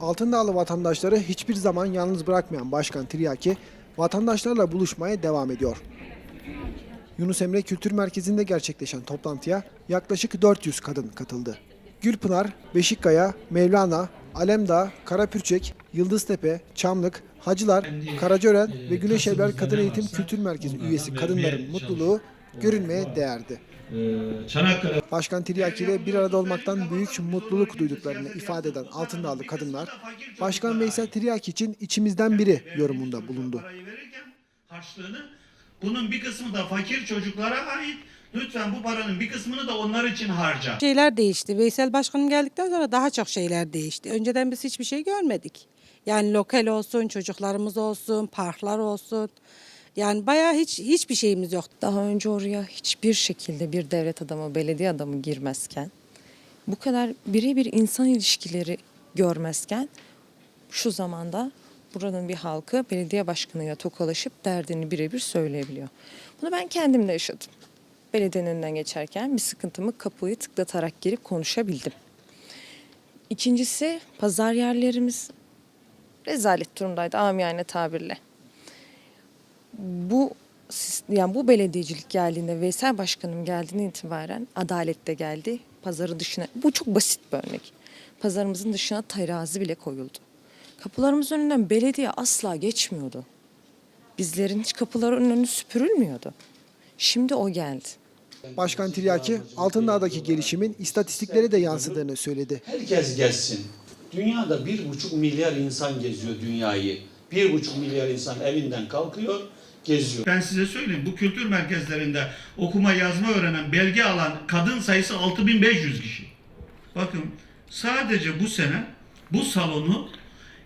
Altındağlı vatandaşları hiçbir zaman yalnız bırakmayan Başkan Tiryaki, vatandaşlarla buluşmaya devam ediyor. Yunus Emre Kültür Merkezi'nde gerçekleşen toplantıya yaklaşık 400 kadın katıldı. Gülpınar, Beşikkaya, Mevlana, Alemdağ, Karapürçek, Yıldıztepe, Çamlık, Hacılar, Karacaören ve Güneşevler Kadın Eğitim Kültür Merkezi üyesi kadınların mutluluğu görünmeye değerdi. Çanakkale Başkan Tiryaki ile bir arada olmaktan büyük mutluluk duyduklarını ifade eden Altındağlı kadınlar, Başkan Veysel Tiryaki için içimizden biri yorumunda bulundu. parayı verirken harçlığını bunun bir kısmı da fakir çocuklara ait. Lütfen bu paranın bir kısmını da onlar için harca. Şeyler değişti. Veysel Başkanım geldikten sonra daha çok şeyler değişti. Önceden biz hiçbir şey görmedik. Yani lokal olsun, çocuklarımız olsun, parklar olsun. Yani bayağı hiç hiçbir şeyimiz yoktu. Daha önce oraya hiçbir şekilde bir devlet adamı, belediye adamı girmezken, bu kadar birebir insan ilişkileri görmezken şu zamanda buranın bir halkı belediye başkanıyla tokalaşıp derdini birebir söyleyebiliyor. Bunu ben kendim de yaşadım. Belediyenin önünden geçerken bir sıkıntımı kapıyı tıklatarak girip konuşabildim. İkincisi pazar yerlerimiz rezalet durumdaydı amiyane tabirle bu yani bu belediyecilik geldiğinde Veysel Başkanım geldiğinden itibaren adalet de geldi. Pazarı dışına bu çok basit bir örnek. Pazarımızın dışına terazi bile koyuldu. Kapılarımız önünden belediye asla geçmiyordu. Bizlerin hiç kapıların önü süpürülmüyordu. Şimdi o geldi. Başkan Tiryaki, Altındağ'daki gelişimin istatistiklere de yansıdığını söyledi. Herkes gelsin. Dünyada bir buçuk milyar insan geziyor dünyayı. Bir buçuk milyar insan evinden kalkıyor, geziyor. Ben size söyleyeyim bu kültür merkezlerinde okuma yazma öğrenen belge alan kadın sayısı 6500 kişi. Bakın sadece bu sene bu salonu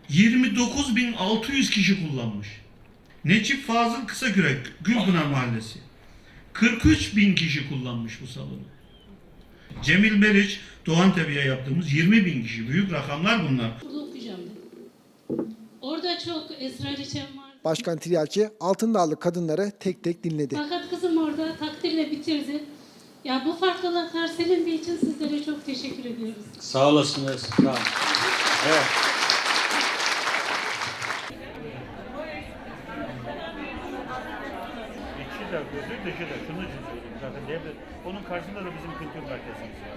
29600 kişi kullanmış. Necip Fazıl Kısakürek Gülpınar Mahallesi. 43 bin kişi kullanmış bu salonu. Cemil Meriç Doğantepe'ye yaptığımız 20 bin kişi. Büyük rakamlar bunlar. Burada okuyacağım. Orada çok esrar içen var. Başkan Tiryaki, Altındağlı kadınları tek tek dinledi. Fakat kızım orada takdirle bitirdi. Ya bu farklılıklar senindiği için sizlere çok teşekkür ediyoruz. Sağ olasınız. Sağ olun. Evet. İçi de gözü dışı da şunun için söyleyeyim zaten devlet onun karşısında da bizim kültür merkezimiz var.